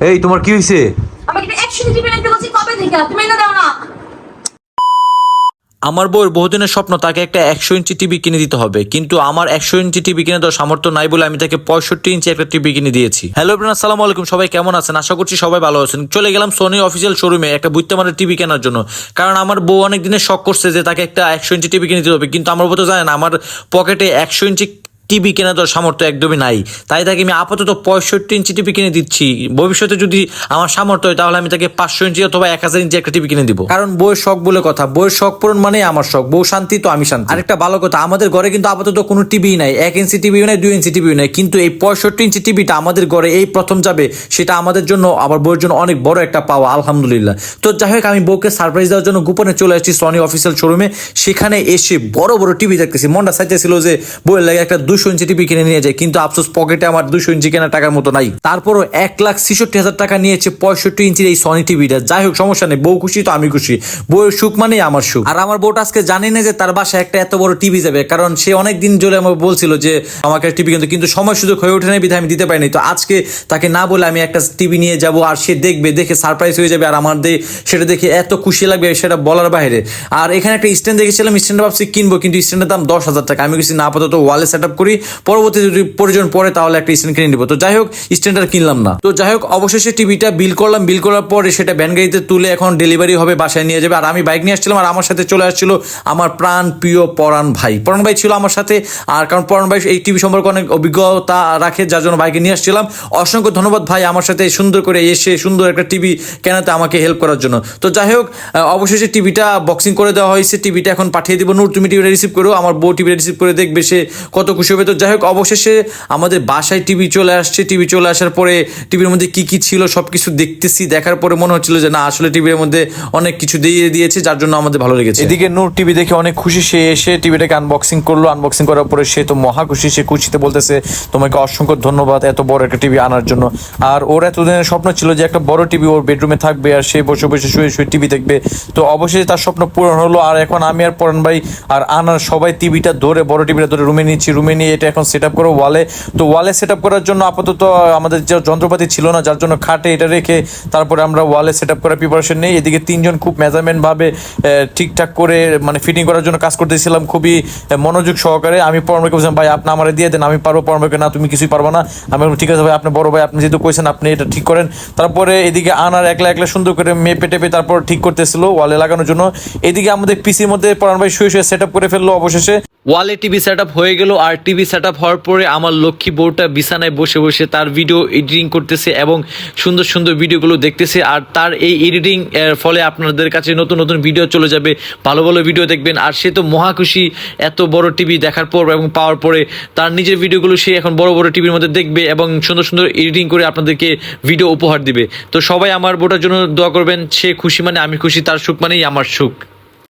এই তোমার কি হয়েছে আমাকে টিভি নিতে বলছি কবে থেকে? তুমি এনে দাও না। আমার বউয়ের বহুদিনের স্বপ্ন তাকে একটা একশো ইঞ্চি টিভি কিনে দিতে হবে কিন্তু আমার একশো ইঞ্চি টিভি কিনে দেওয়ার সামর্থ্য নাই বলে আমি তাকে পঁয়ষট্টি ইঞ্চি একটা টিভি কিনে দিয়েছি। হ্যালো ব্রান আসসালামু আলাইকুম সবাই কেমন আছেন? আশা করছি সবাই ভালো আছেন। চলে গেলাম সোনি অফিসিয়াল শোরুমে একটা বুঝতে মানের টিভি কেনার জন্য কারণ আমার বউ অনেক দিনের শখ করছে যে তাকে একটা একশো ইঞ্চি টিভি কিনে দিতে হবে কিন্তু আমার বউ তো জানেন আমার পকেটে একশো ইঞ্চি টিভি কেনা দেওয়ার সামর্থ্য একদমই নাই। তাই তাকে আমি আপাতত পঁয়ষট্টি ইঞ্চি টিভি কিনে দিচ্ছি। ভবিষ্যতে যদি আমার সামর্থ্য হয় তাহলে আমি তাকে পাঁচশো ইঞ্চি অথবা এক হাজার ইঞ্চি একটা টিভি কিনে দিব। কারণ বউয়ের শখ বলে কথা। বউয়ের শখ পূরণ মানে আমার শখ। বউ শান্তি তো আমি শান্তি। আরেকটা ভালো কথা আমাদের ঘরে কিন্তু আপাতত কোনো টিভি নাই। এক ইঞ্চি টিভি নাই দুই ইঞ্চি টিভি নাই। কিন্তু এই পঁয়ষট্টি ইঞ্চি টিভিটা আমাদের ঘরে এই প্রথম যাবে সেটা আমাদের জন্য আবার বউয়ের জন্য অনেক বড় একটা পাওয়া আলহামদুলিল্লাহ। তো যাই হোক আমি বউকে সারপ্রাইজ দেওয়ার জন্য গোপনে চলে আসছি সনি অফিসিয়াল শোরুমে সেখানে এসে বড় বড় টিভি দেখতেছি। মনটা চাইতেছিল যে বউয়ের লাগে একটা দুশো ইঞ্চি টিভি কিনে নিয়ে যায়, কিন্তু আফসোস পকেটে আমার দুশো ইঞ্চি কেনার টাকার মতো নাই। তারপরও এক লাখ ছেষট্টি হাজার টাকা নিয়েছে পঁয়ষট্টি ইঞ্চির এই সনি টিভিটা। যাই হোক, সমস্যা নেই, বউ খুশি তো আমি খুশি। বউয়ের সুখ মানেই আমার সুখ। আর আমার বউটা আজকে জানি না যে তার বাসায় একটা এত বড় টিভি যাবে, কারণ সে অনেক দিন ধরে আমাকে বলছিল যে, আমাকে টিভি কিন্তু কিন্তু সময় সুযোগ হয়ে ওঠে নাই, বিধায় আমি দিতে পারিনি তো আজকে তাকে না বলে আমি একটা টিভি নিয়ে যাব, আর সে দেখবে, দেখে সারপ্রাইজ হয়ে যাবে, আর আমার দে সেটা দেখে এত খুশি লাগবে, সেটা বলার বাইরে। আর এখানে একটা স্ট্যান্ড দেখেছিলাম স্ট্যান্ড ভাবছি কিনবো, কিন্তু স্ট্যান্ডের দাম দশ হাজার টাকা। আমি কিছু না, আপাতত ওয়ালে সেট আপ করি পরবর্তী যদি প্রয়োজন পড়ে তাহলে একটা স্ট্যান্ড কিনে নিবো। তো যাই হোক স্ট্যান্ড আর কিনলাম না। তো যাই হোক, অবশেষে টিভিটা বিল করলাম বিল করার পরে সেটা ভ্যান গাড়িতে তুলে এখন ডেলিভারি হবে, বাসায় নিয়ে যাবে। আর আমি বাইক নিয়ে আসছিলাম, আর আমার সাথে চলে আসছিল আমার প্রাণ প্রিয় পরাণ ভাই। পরাণ ভাই ছিল আমার সাথে, আর কারণ পরাণ ভাই এই টিভি সম্পর্কে অনেক অভিজ্ঞতা রাখে, যার জন্য বাইকে নিয়ে আসছিলাম। অসংখ্য ধন্যবাদ ভাই আমার সাথে সুন্দর করে এসে সুন্দর একটা টিভি কেনাতে আমাকে হেল্প করার জন্য। তো যাই হোক অবশেষে টিভিটা বক্সিং করে দেওয়া হয়েছে। টিভিটা এখন পাঠিয়ে দিব। নূর, তুমি টিভিটা রিসিভ করো। আমার বউ টিভিটা রিসিভ করে দেখবে সে কত খুশি হবে তো যাই হোক, অবশেষে আমাদের বাসায় টিভি চলে আসছে। টিভি চলে আসার পরে টিভির মধ্যে কি কি ছিল সব কিছু দেখতেছি। দেখার পরে মনে হচ্ছিল যে, না, আসলে টিভির মধ্যে অনেক কিছু দিয়ে দিয়েছে, যার জন্য আমাদের ভালো লেগেছে। এদিকে নূর টিভি দেখে অনেক খুশি, সে এসে টিভিটাকে আনবক্সিং করল। আনবক্সিং করার পরে সে তো মহা খুশি, সে খুশিতে বলতেছে, তোমাকে অসংখ্য ধন্যবাদ এত বড় একটা টিভি আনার জন্য। আর ওর এতদিনের স্বপ্ন ছিল যে, একটা বড় টিভি ওর বেডরুমে থাকবে আর সে বসে বসে শুয়ে শুয়ে টিভি দেখবে। তো অবশেষে তার স্বপ্ন পূরণ হলো। আর এখন আমি আর পরান ভাই আর আনার সবাই টিভিটা ধরে, বড় টিভিটা ধরে রুমে নিচ্ছি রুমে নিয়ে এটা এখন সেট আপ করো ওয়ালে তো ওয়ালে সেট আপ করার জন্য আপাতত আমাদের যে যন্ত্রপাতি ছিল না, যার জন্য খাটে এটা রেখে তারপরে আমরা ওয়ালে সেট আপ করার প্রিপারেশন নেই। এদিকে তিনজন খুব মেজারমেন্ট ভাবে ঠিকঠাক করে মানে ফিটিং করার জন্য কাজ করতেছিলাম খুবই মনোযোগ সহকারে। আমি পরামর্শ বলছিলাম ভাই, আপনি আমার দিয়ে দেন, আমি পারব? পরামর্শ না, তুমি কিছুই পারব না। আমি ঠিক আছে ভাই, আপনি বড় ভাই, আপনি যেহেতু কইছেন, আপনি এটা ঠিক করেন। তারপরে এদিকে আনার একলা একলা সুন্দর করে মেপে টেপে তারপর ঠিক করতেছিল ওয়ালে লাগানোর জন্য। এদিকে আমাদের পিসির মধ্যে পরান ভাই শুয়ে শুয়ে সেট আপ করে ফেলল অবশেষে। ওয়ালে টিভি সেট আপ হয়ে গেল আর টিভি সেট আপ হওয়ার পরে আমার লক্ষ্মী বউটা বিছানায় বসে বসে তার ভিডিও এডিটিং করতেছে এবং সুন্দর সুন্দর ভিডিওগুলো দেখতেছে। আর তার এই এডিটিং এর ফলে আপনাদের কাছে নতুন নতুন ভিডিও চলে যাবে। ভালো ভালো ভিডিও দেখবেন। আর সে তো মহা খুশি এত বড় টিভি দেখার পর এবং পাওয়ার পরে তার নিজের ভিডিওগুলো সে এখন বড় বড় টিভির মধ্যে দেখবে এবং সুন্দর সুন্দর এডিটিং করে আপনাদেরকে ভিডিও উপহার দিবে। তো সবাই আমার বউটার জন্য দোয়া করবেন। সে খুশি মানে আমি খুশি, তার সুখ মানেই আমার সুখ।